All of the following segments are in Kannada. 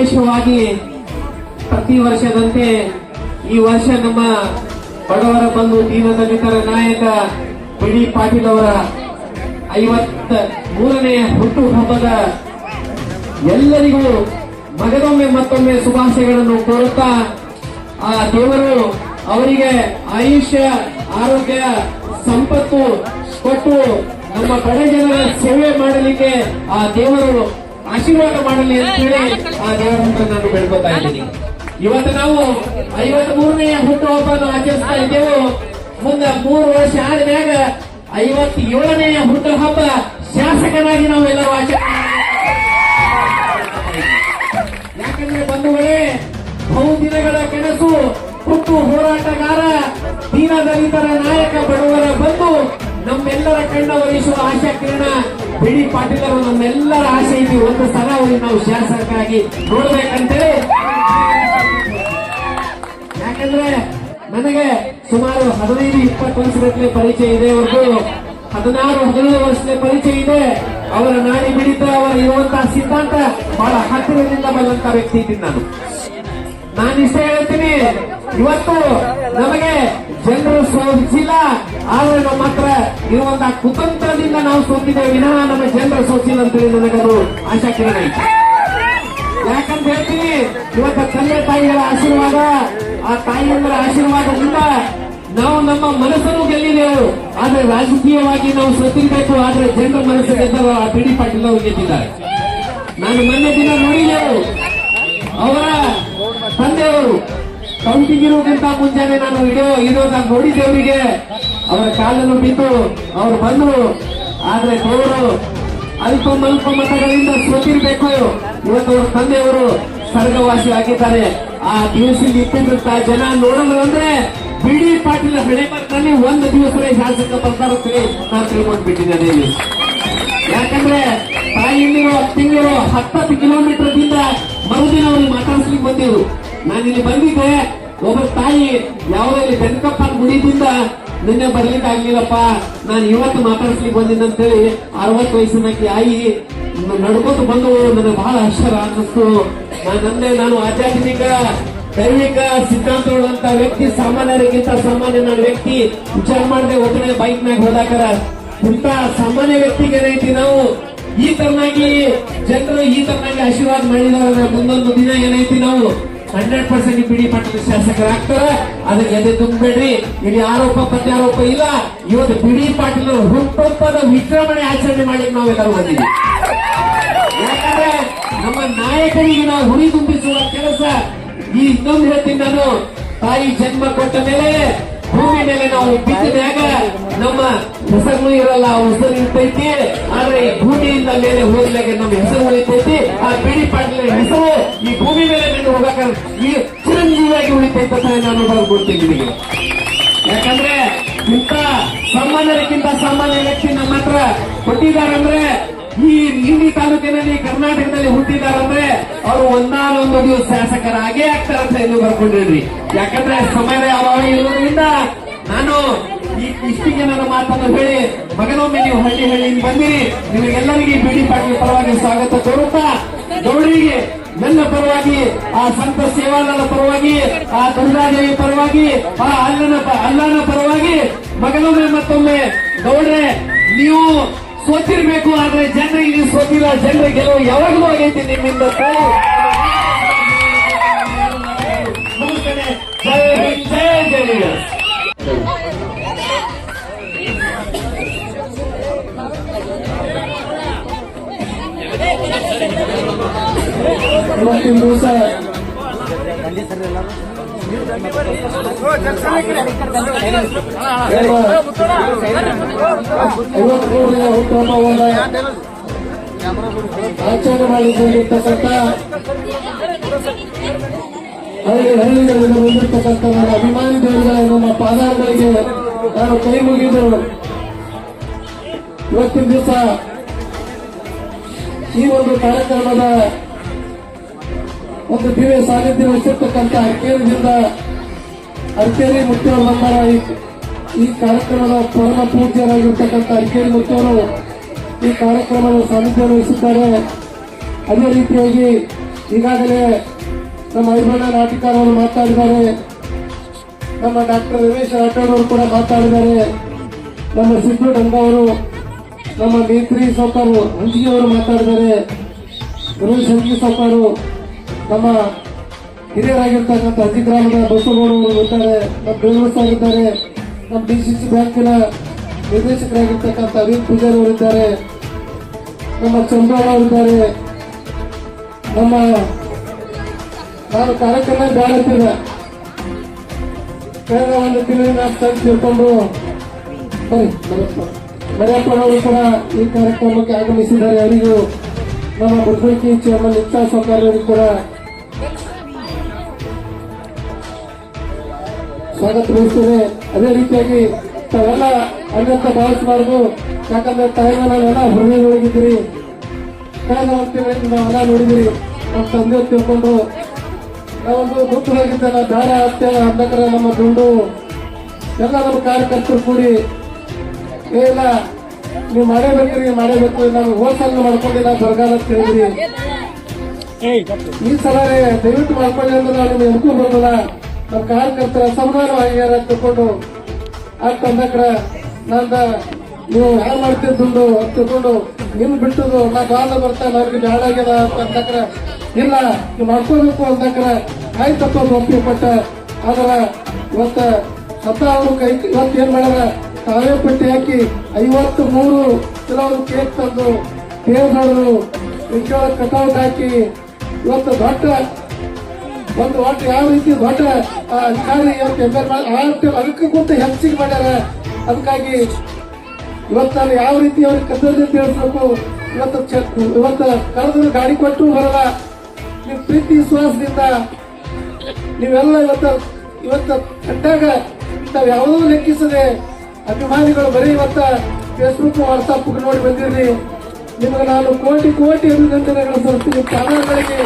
ವಿಶೇಷವಾಗಿ ಪ್ರತಿ ವರ್ಷದಂತೆ ಈ ವರ್ಷ ನಮ್ಮ ಬಡವರ ಬಂಧು ದೀನದಲಿತರ ನಾಯಕ ಬಿಡಿ ಪಾಟೀಲ್ ಅವರ ಐವತ್ತ ಮೂರನೇ ಹುಟ್ಟು ಹಬ್ಬದ ಎಲ್ಲರಿಗೂ ಮಗದೊಮ್ಮೆ ಮತ್ತೊಮ್ಮೆ ಶುಭಾಶಯಗಳನ್ನು ಕೋರುತ್ತಾ, ಆ ದೇವರು ಅವರಿಗೆ ಆಯುಷ್ಯ, ಆರೋಗ್ಯ, ಸಂಪತ್ತು ಕೊಟ್ಟು ನಮ್ಮ ಬಡ ಜನರ ಸೇವೆ ಮಾಡಲಿಕ್ಕೆ ಆ ದೇವರು ಆಶೀರ್ವಾದ ಮಾಡಲಿ ಅಂತ ಹೇಳಿ ಆ ದೇವರ ಹತ್ರ ನಾನು ಬೆಳ್ಕೋತಾ ಇದ್ದೀನಿ. ಇವತ್ತು ನಾವು ಐವತ್ ಮೂರನೆಯ ಹುಟ್ಟುಹಬ್ಬವನ್ನು ಆಚರಿಸ್ತಾ ಇದ್ದೇವೆ. ಮುಂದೆ ಮೂರು ವರ್ಷ ಆದ್ಮ್ಯಾಗ ಐವತ್ತೇಳನೆಯ ಹುಟ್ಟುಹಬ್ಬ ಶಾಸಕರಾಗಿ ನಾವೆಲ್ಲರೂ ಆಚರಣೆ ಯಾಕಂದ್ರೆ ಬಂಧುಗಳೇ ಬಹುದಿನಗಳ ಕನಸು ಹುಟ್ಟು ಹೋರಾಟಗಾರ ದೀನ ದಲಿತರ ನಾಯಕ ಬಡವರ ಬಂಧು. ನಮ್ಮೆಲ್ಲರ ಕಣ್ಣ ಒಲಿಸುವ ಆಶಾ ಕಿರಣ, ಬಿಡಿ ಪಾಟೀಲರು ನಮ್ಮೆಲ್ಲರ ಆಸೆ ಇದೆ. ಒಂದು ಸಲ ಅವರಿಗೆ ನಾವು ಶಾಸಕರಾಗಿ ನೋಡ್ಬೇಕಂತೇಳಿ. ಯಾಕಂದ್ರೆ ನನಗೆ ಸುಮಾರು ಹದಿನೈದು, ಇಪ್ಪತ್ತು ವರ್ಷಗಟ್ಟಲೆ ಪರಿಚಯ ಇದೆ ಅವ್ರದ್ದು. ಹದಿನಾರು, ಹದಿನೈದು ವರ್ಷದ ಪರಿಚಯ ಇದೆ. ಅವರ ನಾಡಿ ಬಿಡಿತ ಅವರ ಇರುವಂತಹ ಸಿದ್ಧಾಂತ ಬಹಳ ಹತ್ತಿರದಿಂದ ಬಂದಂತ ವ್ಯಕ್ತಿ ಇದ್ದೀನಿ ನಾನು. ನಾನು ಇಷ್ಟ ಹೇಳ್ತೀನಿ, ಇವತ್ತು ಆದ್ರೆ ನಮ್ಮ ಹತ್ರ ಇರುವಂತಹ ಕುತಂತ್ರದಿಂದ ನಾವು ಸೋತಿದ್ದೇವೆ. ವಿನಃ ನಮ್ಮ ಜನರ ಸೋಚಿಲ್ಲ ಅಂತೇಳಿ ನನಗದು ಆಶಾ ಕಿರಣ ಯಾಕಂತ ಹೇಳ್ತೀನಿ, ಇವತ್ತ ತಂದೆ ತಾಯಿಗಳ ಆಶೀರ್ವಾದ, ಆ ತಾಯಿಯಂದರ ಆಶೀರ್ವಾದದಿಂದ ನಾವು ನಮ್ಮ ಮನಸ್ಸನ್ನು ಗೆಲ್ಲಿದೆವು. ಆದ್ರೆ ರಾಜಕೀಯವಾಗಿ ನಾವು ಸೋತಿರ್ಬೇಕು, ಆದ್ರೆ ಜನರ ಮನಸ್ಸು ಗೆದ್ದವರು ಆ ಬಿಡಿ ಪಾಟೀಲ್ ಅವರು ಗೆದ್ದಿದ್ದಾರೆ. ನಾನು ಮೊನ್ನೆ ದಿನ ನೋಡಿದೆವು. ಅವರ ತಂದೆಯವರು ಕೌಂಟಿಗಿರುವುದಕ್ಕಿಂತ ಮುಂಜಾನೆ ನಾನು ವಿಡಿಯೋ ಇರೋದ ನೋಡಿದ್ದೇವರಿಗೆ. ಅವರ ಕಾಲನ್ನು ಬಿದ್ದು ಅವರು ಬಂದರು. ಆದ್ರೆ ದೇವರು ಅಲ್ಪ ಮಲ್ಪ ಮತಗಳಿಂದ ಸೋತಿರ್ಬೇಕು. ಇವತ್ತು ಅವ್ರ ತಂದೆಯವರು ಸ್ವರ್ಗವಾಸಿ ಆಗಿದ್ದಾರೆ. ಆ ದಿವಸ ಇಟ್ಟಿದ್ದಂತ ಜನ ನೋಡಲು ಅಂದ್ರೆ ಬಿಡಿ ಪಾಟೀಲ್ ಹಣೆ ಬರ್ತಾನೆ ಒಂದು ದಿವಸವೇ ಶಾಸಕ ಬರ್ತಾರ ನಾನು ತಿಳ್ಕೊಂಡ್ಬಿಟ್ಟಿದ್ದೇನೆ ಇಲ್ಲಿ ಯಾಕಂದ್ರೆ ತಾಯಿಯಲ್ಲಿರೋ ತಿಂಗಳು ಹತ್ತತ್ತು ಕಿಲೋಮೀಟರ್ ದಿಂದ ಮರುದಿನ ಅವ್ರಿಗೆ ಮಾತಾಡ್ಸ್ಲಿಕ್ಕೆ ಬಂದಿದ್ರು. ನಾನು ಇಲ್ಲಿ ಬಂದಿದ್ದೆ. ಒಬ್ಬ ತಾಯಿ ಯಾವುದೇ ಬೆನ್ಕಪ್ಪ ಗುಡಿದಿಂದ ನಿನ್ನೆ ಬರ್ಲಿಕ್ಕೆ ಆಗ್ಲಿಲ್ಲಪ್ಪ. ನಾನು ಇವತ್ತು ಮಾತಾಡ್ಸ್ಲಿಕ್ಕೆ ಬಂದಿದ್ದೆ ಅಂತೇಳಿ ಅರವತ್ತು ವಯಸ್ಸಿನ ಆಯಿ ನಡ್ಕೊಂಡು ಬಂದು ನನಗೆ ಬಹಳ ಆಶ್ಚರ್ಯ ಅನ್ನಿಸ್ತು. ನಾನು ನಾನು ಆಧ್ಯಾತ್ಮಿಕ, ದೈವಿಕ ಸಿದ್ಧಾಂತಗಳಂತ ವ್ಯಕ್ತಿ, ಸಾಮಾನ್ಯರಿಗಿಂತ ಸಾಮಾನ್ಯ ನನ್ನ ವ್ಯಕ್ತಿ ವಿಚಾರ ಮಾಡದೆ ಒಬ್ಬನೇ ಬೈಕ್ ನಾಗ ಹೋದಾಕರ. ಇಂತ ಸಾಮಾನ್ಯ ವ್ಯಕ್ತಿಗೆ ಏನೈತಿ ನಾವು ಈ ತರನಾಗಿ ಜನರು ಈ ತರನಾಗಿ ಆಶೀರ್ವಾದ ಮಾಡಿದವರ ಮುಂದೊಂದು ದಿನ ಏನೈತಿ ನಾವು? ಹಂಡ್ರೆಡ್ ಪರ್ಸೆಂಟ್ ಬಿಡಿ ಪಟ್ಟಣ ಶಾಸಕರಾಗ್ತಾರೆ ಅದಕ್ಕೆ ಎದೆ ತುಂಬಬೇಡ್ರಿ. ಇಲ್ಲಿ ಆರೋಪ ಪ್ರತ್ಯಾರೋಪ ಇಲ್ಲ. ಇವತ್ತು ಬಿಡಿ ಪಾಟೀಲ್ ಹುಟ್ಟೊಪ್ಪದ ವಿಜೃಂಭಣೆ ಆಚರಣೆ ಮಾಡಿ ನಾವೆಲ್ಲರೂ ಬಂದಿದ್ದೀವಿ. ಯಾಕಂದ್ರೆ ನಮ್ಮ ನಾಯಕರಿಗೆ ನಾವು ಹುರಿ ತುಂಬಿಸುವ ಕೆಲಸ ಈ ಇನ್ನೊಂದು ಹೇಳ್ತೀನಿ ನಾನು ತಾಯಿ ಜನ್ಮ ಕೊಟ್ಟ ಮೇಲೆ ಭೂಮಿ ಮೇಲೆ ನಾವು ಬಿದ್ದಾಗ ನಮ್ಮ ಹೆಸರು ಇರಲ್ಲ ಹೆಸರು ಇರ್ತೈತಿ. ಆದ್ರೆ ಈ ಭೂಮಿಯಿಂದ ಮೇಲೆ ಹೋದಾಗ ನಮ್ಮ ಹೆಸರು ಉಳಿತೈತಿ. ಆ ಬಿಡಿ ಪಾಟಲ ಹೆಸರು ಈ ಭೂಮಿ ಮೇಲೆ ಮೇಲೆ ಹೋಗಕ ಈ ಚಿರಂಜೀವಿಯಾಗಿ ಉಳಿತೈತೆ ಅಂತ ನಾನು ಬರ್ಕೊಡ್ತೀನಿ ನಿಮಗೆ ಯಾಕಂದ್ರೆ ಇಂಥ ಸಾಮಾನ್ಯರಿಗಿಂತ ಸಾಮಾನ್ಯ ವ್ಯಕ್ತಿ ನಮ್ಮ ಹತ್ರ ಕೊಟ್ಟಿದ್ದಾರಂದ್ರೆ ಈ ನೀಲಿ ತಾಲೂಕಿನಲ್ಲಿ, ಕರ್ನಾಟಕದಲ್ಲಿ ಹುಟ್ಟಿದಾರಂದ್ರೆ ಅವರು ಒಂದಾನೊಂದು ದಿವಸ ಶಾಸಕರಾಗೇ ಅಂತ ಎಂದು ಬರ್ಕೊಂಡಿದ್ರಿ. ಯಾಕಂದ್ರೆ ಸಮಯದ ಅಭಾವ ಇರುವುದರಿಂದ ನಾನು ಈ ಇಷ್ಟಿಗೆ ನನ್ನ ಮಾತನ್ನು ಹೇಳಿ, ಮಗನೊಮ್ಮೆ ನೀವು ಹಳ್ಳಿ ಹಳ್ಳಿಯಿಂದ ಬಂದಿರಿ, ನಿಮಗೆಲ್ಲರಿಗೆ ಬಿಡಿ ಪಾಟೀಲ್ ಪರವಾಗಿ ಸ್ವಾಗತ ತೋರುತ್ತಾ, ಗೌಡರಿಗೆ ನನ್ನ ಪರವಾಗಿ, ಆ ಸಂತ ಸೇವಾಲನ ಪರವಾಗಿ, ಆ ದುರ್ಗಾದೇವಿ ಪರವಾಗಿ, ಆ ಅಲ್ಲನ ಅಲ್ಲನ ಪರವಾಗಿ ಮಗನೊಮ್ಮೆ ಮತ್ತೊಮ್ಮೆ ಗೌಡ್ರೆ, ನೀವು ಸೋತಿರ್ಬೇಕು ಆದ್ರೆ ಜನ ಇಲ್ಲಿ ಸೋತಿಲ್ಲ ಜನರ ಗೆಲುವು ಯಾವಾಗಲೂ ಆಗೈತಿ ನಿಮ್ಮಿಂದ ಇವತ್ತಿನ ದಿವಸ ಆಚರಣೆ ಮಾಡಿಕೊಂಡಿರ್ತಕ್ಕಂಥ ಹಳ್ಳಿ ಹಳ್ಳಿಗಳಿಂದ ಬಂದಿರತಕ್ಕಂಥ ನನ್ನ ಅಭಿಮಾನಿ ದೇವರುಗಳ ನಮ್ಮ ಪಾದಾರಗಳಿಗೆ ನಾನು ಕೈ ಮುಗಿದು ಇವತ್ತಿನ ದಿವಸ ಈ ಒಂದು ಕಾರ್ಯಕ್ರಮದ ಒಂದು ದಿವ್ಯ ಸಾನ್ನಿಧ್ಯ ವಹಿಸಿರ್ತಕ್ಕಂಥ ಅರ್ಕೇರಿಯಿಂದ ಅರ್ಕೇರಿ ಮುತ್ತೂರು ನಂಬರ ಈ- ಕಾರ್ಯಕ್ರಮದ ಪರಮ ಪೂಜ್ಯರಾಗಿರ್ತಕ್ಕಂಥ ಅರ್ಕೇರಿ ಮುತ್ತೂರು ಈ ಕಾರ್ಯಕ್ರಮದ ಸಾನ್ನಿಧ್ಯ ವಹಿಸಿದ್ದಾರೆ. ಅದೇ ರೀತಿಯಾಗಿ ಈಗಾಗಲೇ ನಮ್ಮ ಐಬಣ್ಣ ನಾಟಿಕಾರ ಅವರು ಮಾತಾಡಿದ್ದಾರೆ. ನಮ್ಮ ಡಾಕ್ಟರ್ ರಮೇಶ್ ರಾಠೋಡ್ ಕೂಡ ಮಾತಾಡಿದ್ದಾರೆ. ನಮ್ಮ ಸಿದ್ದು ಡಂಗವರು ನಮ್ಮ ಮೇತ್ರಿ ಹಂಚಿಗೆ ಅವರು ಮಾತಾಡಿದ್ದಾರೆ. ಗುರು ಸಂಜಿ ಸೌಕರು ನಮ್ಮ ಹಿರಿಯರಾಗಿರ್ತಕ್ಕಂಥ ಬಸವಗೌಡ ಅವರು ಇದ್ದಾರೆ, ನಮ್ಮ ಬೆಂಗಳೂರು ಆಗಿದ್ದಾರೆ ನಮ್ಮ ಡಿ ಸಿ ಸಿ ಬ್ಯಾಂಕಿನ ನಿರ್ದೇಶಕರಾಗಿರ್ತಕ್ಕಂಥ ಅರವಿಂದ್ ಪೂಜಾರಿ ಅವರು ಇದ್ದಾರೆ, ನಮ್ಮ ಚಂದ್ರಣ್ಣ ಅವರಿದ್ದಾರೆ ನಮ್ಮ ನಾನು ಕಾರ್ಯಕ್ರಮ ಬಾಳುತ್ತಿದ್ದೆ ಕಳೆದ ಒಂದು ತಿಂಗಳಿನ ತಂದು ತಿಳ್ಕೊಂಡು ಸರಿ ಮರಿಯಪ್ಪನವರು ಕೂಡ ಈ ಕಾರ್ಯಕ್ರಮಕ್ಕೆ ಆಗಮಿಸಿದ್ದಾರೆ. ಅವರಿಗೂ ನಮ್ಮ ಬುದ್ಧಿ ಚೇರ್ಮನ್ ಇಚ್ಛಾ ಸೌಕರ್ಯರಿಗೂ ಕೂಡ ಸ್ವಾಗತ ಬಯಸ್ತೇನೆ ಅದೇ ರೀತಿಯಾಗಿ ತಾವೆಲ್ಲ ಅನ್ಯಂತ ಭಾವಿಸಬಾರದು ಯಾಕಂದ್ರೆ ತಾಯಿನ ನಾವೆಲ್ಲ ಹೃದಯದೊಳಗಿದ್ದೀರಿ. ಕಳೆದ ಒಂದು ತಿಂಗಳಿಂದ ನಾವೆಲ್ಲ ನೋಡಿದಿರಿ ನಮ್ಮ ತಂದೆ ತಿಳ್ಕೊಂಡು ನಾವೊಂದು ದುಃಖವಾಗಿದ್ದ ನಾವು ದಾರ ಅಂದಕ್ರೆ ನಮ್ಮ ದುಂಡು ಎಲ್ಲ ನಮ್ಮ ಕಾರ್ಯಕರ್ತರು ಕೂಡಿ ಏ ಇಲ್ಲ ನೀವು ಮಾಡೇಬೇಕ್ರಿ ಮಾಡಬೇಕು ಮಾಡೇಬೇಕು ನಾವು ಹೋಲ್ಸಲ್ ಮಾಡ್ಕೊಂಡಿಲ್ಲ ಬರಗಾಲ ಅಂತ ಹೇಳಿದ್ರಿ. ಈ ಸಲ ದಯವಿಟ್ಟು ಮಾಡ್ಕೊಳ್ಳಿ ಅಂದ್ರೆ ನಾವು ನಿಮ್ಗೆ ಅನುಕೂಲ ಬರೋದಿಲ್ಲ ನಮ್ಮ ಕಾರ್ಯಕರ್ತರ ಸಮಾನವಾಗಿದ್ದಾರೆ ಅಂತ ತಿಳ್ಕೊಂಡು ನಂದ ನೀವು ಯಾರು ಮಾಡ್ತಿದ್ದು ಅದು ತಗೊಂಡು ನಿಮ್ ಬಿಟ್ಟದು ನಾ ಬಾಲ ಬರ್ತಾ ಅವ್ರಿಗೆ ಬ್ಯಾಡ ಆಗ್ಯದ ಇಲ್ಲ, ನೀವು ಮಾಡ್ಕೋಬೇಕು ಅಂತಕ್ರ ಆಯ್ತಪ್ಪ ಒಪ್ಪಿಗೆ ಕೊಟ್ಟ. ಆದ್ರ ಇವತ್ತ ಸತ್ತ ಅವರು ಕೈ, ಇವತ್ತು ಏನ್ ಮಾಡ್ಯಾರ? ತಾವೇ ಪಟ್ಟಿ ಹಾಕಿ ಐವತ್ತು ಮೂರು ಕೆಲವರು ಕೇಕ್ ತಂದು ವಿಚಾರ ಕಟೌಟ್ ಹಾಕಿ ಇವತ್ತು ದೊಡ್ಡ ಒಂದು ಒಟ್ಟು ಯಾವ ರೀತಿ ದೊಡ್ಡ ಅಧಿಕಾರಿ ಅದಕ್ಕೆ ಕೂತು ಹೆಚ್ಚಿಗೆ ಮಾಡ್ಯಾರ. ಅದಕ್ಕಾಗಿ ಇವತ್ತು ನಾನು ಯಾವ ರೀತಿ ಅವ್ರಿಗೆ ಕರ್ತವ್ಯ ತಿಳಿಸ್ಬೇಕು ಇವತ್ತು ಇವತ್ತು ಕರೆದ್ರ ಗಾಡಿ ಕೊಟ್ಟು ಬರಲ್ಲ. ನಿಮ್ಮ ಪ್ರೀತಿ ವಿಶ್ವಾಸದಿಂದ ನೀವೆಲ್ಲ ಇವತ್ತು ಇವತ್ತು ಕಂಡಾಗ ತಾವು ಯಾವುದೋ ಲೆಕ್ಕಿಸದೆ ಅಭಿಮಾನಿಗಳು ಬರೀ ಇವತ್ತ ಫೇಸ್ಬುಕ್ ವಾಟ್ಸಪ್ ನೋಡಿ ಬಂದಿರಿ ನಿಮಗೆ ನಾನು ಕೋಟಿ ಕೋಟಿ ಅಭಿನಂದನೆಗಳು ಸಲ್ಲಿಸ್ತೀನಿ. ಚಾನಲ್ಗಳಿಗೆ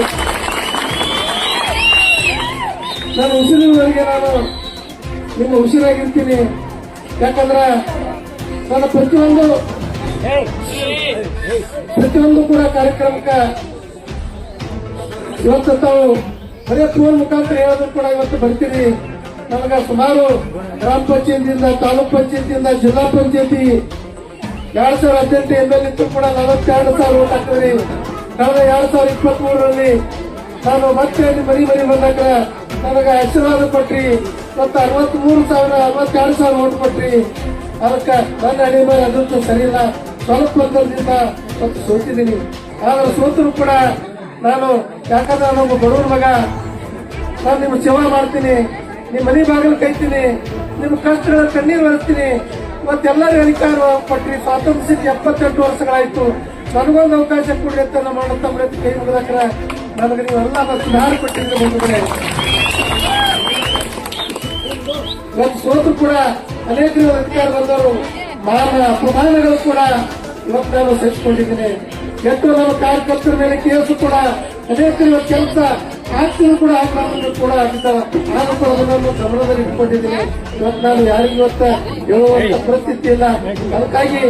ನಾನು ಉಸಿರಿನವರೆಗೆ ನಾನು ನಿಮ್ಮ ಉಸಿರಾಗಿರ್ತೀನಿ. ಯಾಕಂದ್ರೆ ನಾನು ಪ್ರತಿಯೊಂದು ಪ್ರತಿಯೊಂದು ಕೂಡ ಕಾರ್ಯಕ್ರಮಕ್ಕೆ ಇವತ್ತು ತಾವು ಬರೀ ಫೋನ್ ಮುಖಾಂತರ ಹೇಳೋದು ಕೂಡ ಇವತ್ತು ಬರ್ತೀರಿ. ನನಗೆ ಸುಮಾರು ಗ್ರಾಮ ಪಂಚಾಯತಿಯಿಂದ, ತಾಲೂಕ್ ಪಂಚಾಯತಿಯಿಂದ, ಜಿಲ್ಲಾ ಪಂಚಾಯತಿ ಎರಡ್ ಸಾವಿರ ಹದಿನೆಂಟು ಎಂ ಎಲ್ ಕೂಡ ನಲವತ್ತೆರಡು ಸಾವಿರ ಓಟ್ ಹಾಕ್ತೀರಿ. ಕಳೆದ ಎರಡ್ ಸಾವಿರದ ಇಪ್ಪತ್ತ್ ಮೂರರಲ್ಲಿ ನಾನು ಮತ್ತೆ ಅಲ್ಲಿ ಮರಿ ಮರಿ ಬಂದಾಗ ನನಗೆ ಆಶೀರ್ವಾದ ಕೊಟ್ರಿ. ಮತ್ತು ಅರವತ್ತ್ ಮೂರು ಸಾವಿರ, ಅರವತ್ತೆರಡು ಸಾವಿರ ಓಟ್ ಕೊಟ್ರಿ. ಅದಕ್ಕೆ ನನ್ನ ಅಡಿ ಮೇಲೆ ಅದಂತೂ ಸರಿ ಇಲ್ಲ ಸ್ವಲ್ಪ ಅಂತರದಿಂದ ಸ್ವಲ್ಪ ಸೋತಿದ್ದೀನಿ. ಆದ್ರೆ ಸೋತರು ಕೂಡ ನಾನು ಯಾಕಂದ್ರೆ ನಾನೊಬ್ಬ ಬಡವ್ರ ಮಗ. ನಾನು ನಿಮ್ಮ ಸೇವಾ ಮಾಡ್ತೀನಿ. ನಿಮ್ಮ ಮನೆ ಬಾಗಿಲು ಕೈತೀನಿ. ನಿಮ್ಮ ಕಷ್ಟಗಳ ಕಣ್ಣೀರು ಬರ್ತೀನಿ ಇವತ್ತೆಲ್ಲರೂ ಅಧಿಕಾರ ಕೊಟ್ರಿ. ಸ್ವಾತಂತ್ರ್ಯ ಎಪ್ಪತ್ತೆಂಟು ವರ್ಷಗಳಾಯ್ತು. ನನಗೊಂದು ಅವಕಾಶ ಕೊಡಿ ಅಂತ ನಮ್ಮ ತಮ್ಮ ಕೈ ಮುಗಿದಾಕ್ರ ನನಗೆ ನೀವೆಲ್ಲ ಸುಧಾರ ಕೊಟ್ಟಿದ್ರೆ ಬಂಧುಗಳೇ. ಇವತ್ತು ಸೋತು ಕೂಡ ಅನೇಕ ಅಧಿಕಾರ ಬಂದವರು. ಮಾನ ಅಪಮಾನಗಳು ಕೂಡ ಇವತ್ತು ನಾನು ಸಹಿಸಿಕೊಂಡಿದ್ದೀನಿ. ಎಷ್ಟು ನಮ್ಮ ಕಾರ್ಯಕರ್ತರ ಮೇಲೆ ಕೇಸು ಕೂಡ ಅನೇಕ ಕೆಲಸ ಆಗ್ತಿದ್ರು ಕೂಡ ಆಗ್ಬಾರ್ದು ಕೂಡ ಆಗಿದ್ದ ನಾನು ಕೂಡ ಅದನ್ನು ಗಮನದಲ್ಲಿ ಇಟ್ಕೊಂಡಿದ್ದೀನಿ. ಇವತ್ತು ನಾನು ಯಾರಿಗೂ ಇವತ್ತು ಹೇಳುವಂತ ಪರಿಸ್ಥಿತಿ ಇಲ್ಲ. ಅದಕ್ಕಾಗಿ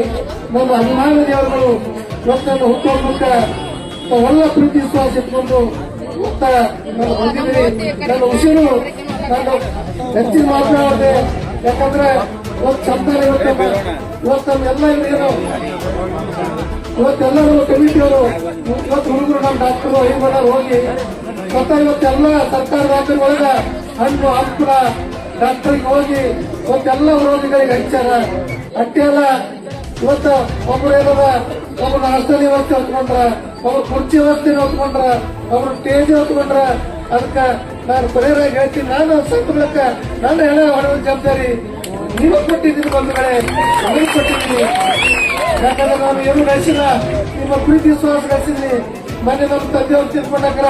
ನಮ್ಮ ಅಭಿಮಾನ ದೇವರುಗಳು ಇವತ್ತು ಹುಟ್ಟುವ ಮೂಲಕ ಒಳ್ಳೆ ಪ್ರೀತಿ ವಿಶ್ವಾಸ ಇಟ್ಕೊಂಡು ಇವತ್ತ ನಾನು ಬಂದಿದ್ದೀನಿ ನನ್ನ ಉಸಿರು ನಾನು ಹೆಚ್ಚಿನ ಯಾಕಂದ್ರೆ ಇವತ್ತು ಶಬ್ದ ಇವತ್ತು ಇವತ್ತು ನಮ್ಮೆಲ್ಲ ಹಿರಿಯರು ಇವತ್ತೆಲ್ಲರೂ ಕಮಿಟಿಯವರು, ಇವತ್ತು ಹುಡುಗರು ನಮ್ಮ ಡಾಕ್ಟರ್ ಐಬಣ್ಣ ಹೋಗಿ ಸ್ವತಃ ಇವತ್ತೆಲ್ಲ ಸರ್ಕಾರದ ಒಳಗೆ ಹಣ್ಣು ಹಂಪಲ ಡಾಕ್ಟರ್ಗೆ ಹೋಗಿ ಇವತ್ತೆಲ್ಲ ರೋಗಿಗಳಿಗೆ ಹಚ್ಚಾರ ಅಟ್ಟೆಲ್ಲ ಇವತ್ತು ಒಬ್ರು ಏನದ, ಒಬ್ರು ಹಾಸ್ಟೆಲ್ ವ್ಯವಸ್ಥೆ ಹೊತ್ಕೊಂಡ್ರ, ಒಬ್ರು ಕುರ್ಚಿ ವ್ಯವಸ್ಥೆ ಹೊತ್ಕೊಂಡ್ರ, ಒಬ್ರು ಟೇಜ್ ಹೊತ್ಕೊಂಡ್ರ, ಅದಕ್ಕೆ ನಾನು ಕೊನೆಯದಾಗಿ ಹೇಳ್ತೀನಿ, ನಾನು ಸಂತುಲಕ್ಕ ನನ್ನ ಹೆಣ ಹೊಡೆದ ಜವಾಬ್ದಾರಿ ನೀವು ಕೊಟ್ಟಿದ್ದೀನಿ ಬಂಧುಗಳೇ ನನಗೆ ಕೊಟ್ಟಿದ್ದೀನಿ. ಯಾಕಂದ್ರೆ ನಾನು ಏನು ನಡೆಸಿಲ್ಲ, ನಿಮ್ಮ ಪ್ರೀತಿ ವಿಶ್ವಾಸ ಗಳಿಸಿದ್ದೀನಿ ಮನೆ ನಮ್ಮ ತಂದೆಯವರು ತಿಳ್ಕೊಂಡಾಗ್ರ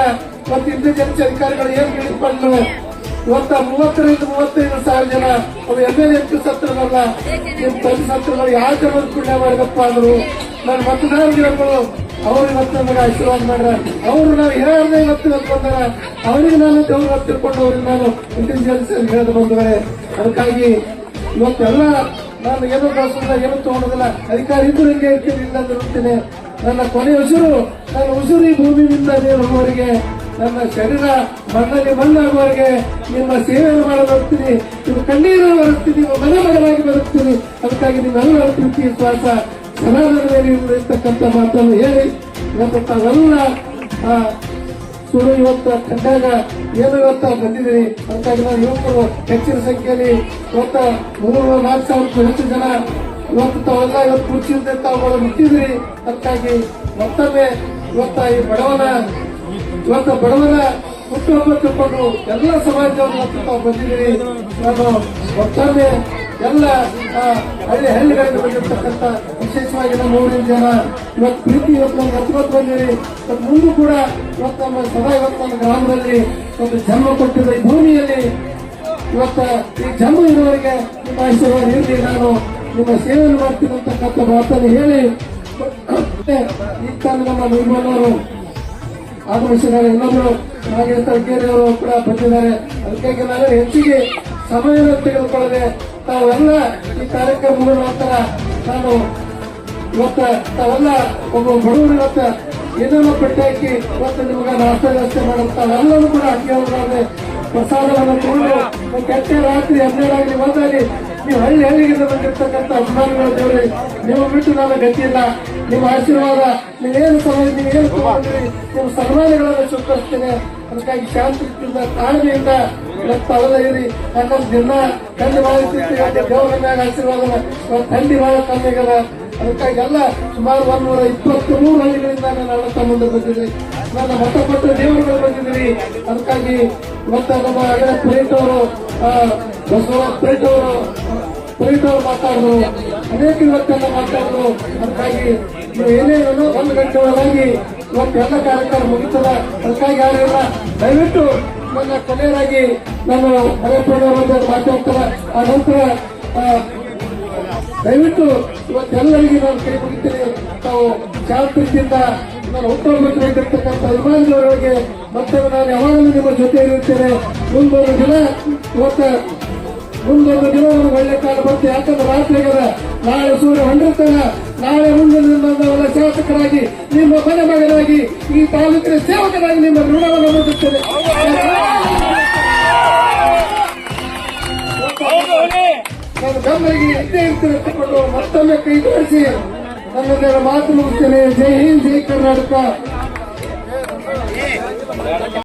ಮತ್ತು ಇಂಟೆಲಿಜೆನ್ಸ್ ಅಧಿಕಾರಿಗಳು ಏನು ಹಿಡಿದುಕೊಂಡು ಇವತ್ತ ಮೂವತ್ತರಿಂದ ಮೂವತ್ತೈದು ಸಾವಿರ ಜನ ಅವ್ರು ಎಂ ಎಲ್ ಎಂ ಪಿ ಸತ್ರದಲ್ಲ, ನಿಮ್ಮ ತಂದೆ ಸತ್ರಗಳು ಯಾವ ಜನ ಪುಣ್ಯ ಮಾಡಿದಪ್ಪ ಅಂದ್ರು. ನನ್ನ ಮತದಾರ ಜನಗಳು ಅವ್ರು ಇವತ್ತು ನಮಗೆ ಆಶೀರ್ವಾದ ಮಾಡ್ರ ಅವ್ರು ನಾವು ಹೇಳದೆ ಇವತ್ತು ಬಂದಾರ, ಅವರಿಗೆ ನಾನು ದೇವ್ರ ತಿಳ್ಕೊಂಡು ಅವ್ರಿಗೆ ನಾನು ಇಂಟೆಲಿಜೆನ್ಸ್ ಹೇಳಿದ ಬಂಧುಗಳೇ. ಅದಕ್ಕಾಗಿ ಇವತ್ತೆಲ್ಲ ನಾನು ಏನು ಕಳ್ಸೋದಿಲ್ಲ ಏನು ತಗೊಳೋದಿಲ್ಲ. ಅಧಿಕಾರ ಇದ್ರು ಹಿಂಗೆ ಇರ್ತೀನಿ, ಇಲ್ಲ ಅಂತ ಇರ್ತೀನಿ. ನನ್ನ ಕೊನೆ ಉಸಿರು, ನನ್ನ ಉಸಿರು ಈ ಭೂಮಿಯಿಂದ ಹೋಗುವವರೆಗೆ ನನ್ನ ಶರೀರ ಮಣ್ಣಲ್ಲಿ ಮಣ್ಣಾಗುವವರೆಗೆ ನಿಮ್ಮ ಸೇವೆಯನ್ನು ಮಾಡಲು ಬರುತ್ತೀನಿ ನಿಮ್ಮ ಕಣ್ಣೀರು ಬರುತ್ತೀನಿ ಮನೆ ಮಗನಾಗಿ ಬರುತ್ತೀನಿ ಅದಕ್ಕಾಗಿ ನಿಮ್ಮೆಲ್ಲರ ಪ್ರೀತಿ, ವಿಶ್ವಾಸ ಇರ್ತಕ್ಕಂಥ ಮಾತನ್ನು ಹೇಳಿ ಇವತ್ತು ತಾವೆಲ್ಲ ಇವತ್ತು ಕಂಡಾಗ ಏನು ಇವತ್ತು ಬಂದಿದ್ದೀರಿ? ಅಂತ ಯುವಕರು ಹೆಚ್ಚಿನ ಸಂಖ್ಯೆಯಲ್ಲಿ ಇವತ್ತು ಮೂರು, ನಾಲ್ಕು ಸಾವಿರಕ್ಕೂ ಹೆಚ್ಚು ಜನ ಇವತ್ತು ತಾವೆಲ್ಲ ಇವತ್ತು ಕುರ್ಚಿಯಿಂದ ತಾವುಗಳು ಮುಟ್ಟಿದ್ರಿ ಅದಕ್ಕಾಗಿ ಮತ್ತೊಮ್ಮೆ ಇವತ್ತ ಈ ಬಡವನ, ಇವತ್ತು ಬಡವನ ಹುಟ್ಟುಹಬ್ಬ ತಿಳ್ಕೊಂಡು ಎಲ್ಲ ಸಮಾಜವನ್ನು ಇವತ್ತು ತಾವು ಬಂದಿದ್ದೀರಿ. ನಾನು ಮತ್ತೊಮ್ಮೆ ಎಲ್ಲ ಹಳ್ಳಿ ಹಳ್ಳಿಗಳಿಂದ ಬಂದಿರ್ತಕ್ಕಂಥ ವಿಶೇಷವಾಗಿ ನಮ್ಮ ಊರಿನ ಜನ ಇವತ್ತು ಪ್ರೀತಿ ಇವತ್ತು ನಮ್ಗೆ ಹತ್ತಿರ ಬಂದಿರಿ. ಮುಂದೂ ಕೂಡ ಇವತ್ತು ನಮ್ಮ ಸದಾ ಇವತ್ತು ನಮ್ಮ ಗ್ರಾಮದಲ್ಲಿ ಒಂದು ಜನ್ಮ ಕೊಟ್ಟಿದ್ದ ಈ ಭೂಮಿಯಲ್ಲಿ ಇವತ್ತು ಈ ಜನ್ಮ ಇರುವವರಿಗೆ ನಿಮ್ಮ ಆಶೀರ್ವಾದ ಇರಲಿ. ನಾನು ನಿಮ್ಮ ಸೇವೆಯನ್ನು ಮಾಡ್ತೀನಿ ಅಂತಕ್ಕಂಥ ಮಾತನ್ನು ಹೇಳಿ. ಈ ತಾನು ನಮ್ಮ ನಿರ್ಮಾಣವರು ಆಗಮಿಸಿದ್ದಾರೆ. ಎಲ್ಲರೂ ನಾಗೇಶ್ ಸರ್ಕಾರಿಯವರು ಕೂಡ ಬಂದಿದ್ದಾರೆ. ಅದಕ್ಕಾಗಿ ನಾನು ಹೆಚ್ಚಿಗೆ ಸಮಯವನ್ನು ತೆಗೆದುಕೊಳ್ಳದೆ ತಾವೆಲ್ಲ ಈ ಕಾರ್ಯಕ್ರಮಗಳ ನಂತರ ನಾನು ಇವತ್ತ ತಾವೆಲ್ಲ ಒಬ್ಬ ಬಡವರು ಇವತ್ತ ಏನೇನೋ ಹಾಕಿ ಇವತ್ತು ನಿಮ್ಗೆ ನಾಷ್ಟ ವ್ಯವಸ್ಥೆ ಮಾಡುತ್ತಾರೆ ಎಲ್ಲರೂ ಕೂಡ ಹಾಕಿ ಪ್ರಸಾದವನ್ನು ತಗೊಂಡು ಕೆಟ್ಟ ರಾತ್ರಿ ಹನ್ನೆರಡಾಗಲಿ ಒಂದಾಗಲಿ ನೀವು ಹಳ್ಳಿ ಹಳ್ಳಿಗಿಂದ ಬಂದಿರ್ತಕ್ಕಂಥ ಅಭಿಮಾನಿಗಳ ದೇವರೇ ನೀವು ಬಿಟ್ಟು ನಾನು ಗತಿಯಿಲ್ಲ ನಿಮ್ಮ ಆಶೀರ್ವಾದ ನೀವೇನು ಸಮಯ ನೀವೇನು ತಗೊಂಡ್ರಿ ನಿಮ್ಮ ಸನ್ಮಾನಗಳನ್ನು ಸ್ವೀಕರಿಸ್ತೇನೆ ಅದಕ್ಕಾಗಿ ಶಾಂತಿಯಿಂದ ತಾಳ್ಮೆಯಿಂದ ಇವತ್ತು ಅವೆಲ್ಲ ಇರಿ. ಯಾಕಂದ್ರೆ ದಿನ ತಂದೆ ಮಾಡಿರ್ತಿತ್ತು ದೇವರ ಮ್ಯಾಗ ಆಶೀರ್ವಾದ ತಂದೆ ಮಾಡ ಬಹಳ ಕಮ್ಮಿ ಆಗದ ಅದಕ್ಕಾಗಿ ಎಲ್ಲ ಸುಮಾರು ನೂರ ಇಪ್ಪತ್ತು ಮೂರು ಹಳ್ಳಿಗಳಿಂದ ನಾನು ಅಣ್ಣ ಮುಂದೆ ಬಂದಿದೆ ನನ್ನ ಮತ ಪಟ್ಟ ದೇವರುಗಳು ಬಂದಿದ್ದೀನಿ. ಅದಕ್ಕಾಗಿ ಇವತ್ತು ನಮ್ಮ ಅಗಡ ಪ್ರೇಟ್ ಅವರು ಬಸವರಾಜ್ ಪ್ಲೇಟ್ ಅವರು ಪ್ರೇಟ್ ಅವರು ಮಾತಾಡಿದ್ರು ಅನೇಕ ಇವತ್ತೆಲ್ಲ ಮಾತಾಡಿದ್ರು ಅದಕ್ಕಾಗಿ ನೀವು ಏನೇ ಇರೋದು ಒಂದು ಗಂಟೆ ಒಳಗಾಗಿ ಇವತ್ತು ಎಲ್ಲ ಕಾರ್ಯಕ್ರಮ ಮುಗಿತದ. ಅದಕ್ಕಾಗಿ ಯಾರಿಲ್ಲ, ದಯವಿಟ್ಟು ನನ್ನ ಕೊನೆಯದಾಗಿ ನಾನು ಹರೇಪ್ರಭು ಮಾತಾಡ್ತಾರೆ ಆ ನಂತರ ದಯವಿಟ್ಟು ಇವತ್ತೆಲ್ಲರಿಗೆ ನಾನು ಕೈ ಮುಗಿತೀನಿ. ತಾವು ಶಾಂತಿಯಿಂದ ನಾನು ಹುಟ್ಟುಹಬ್ಬಕ್ಕಿರ್ತಕ್ಕಂಥ ಅಭಿಮಾನಿಗಳವರಿಗೆ ಮತ್ತೆ ನಾನು ಯಾವಾಗಲೂ ನಿಮ್ಮ ಜೊತೆ ಇರುತ್ತೇನೆ. ಮುಂದೊಂದು ದಿನ, ಇವತ್ತ ಮುಂದೊಂದು ದಿನ ಒಂದು ಒಳ್ಳೆ ಕಾಲ ಬರ್ತೇನೆ ಯಾಕಂದ್ರೆ ರಾತ್ರಿ ಆಗದ, ನಾಳೆ ಸೂರ್ಯ ಹೊಂದಿರ್ತಾನ ನಾಳೆ ಮುಂದಿನ ಶಾಸಕರಾಗಿ, ನಿಮ್ಮ ಮನೆ ಮಗನಾಗಿ, ಈ ತಾಲೂಕಿನ ಸೇವಕರಾಗಿ ನಿಮ್ಮ ಋಣವನ್ನು ಮುಗಿಸ್ತೇನೆ ನಾನು ಬೆಂಬಲಿಗೆ ಇದ್ದೇ ಇರ್ತೀನಿ ತಗೊಂಡು ಮತ್ತೊಮ್ಮೆ ಕೈ ಜೋಡಿಸಿ ನನ್ನ ಮಾತು ಮುಗಿಸ್ತೇನೆ ಜೈ ಹಿಂದ್ ಜೈ ಕರ್ನಾಟಕ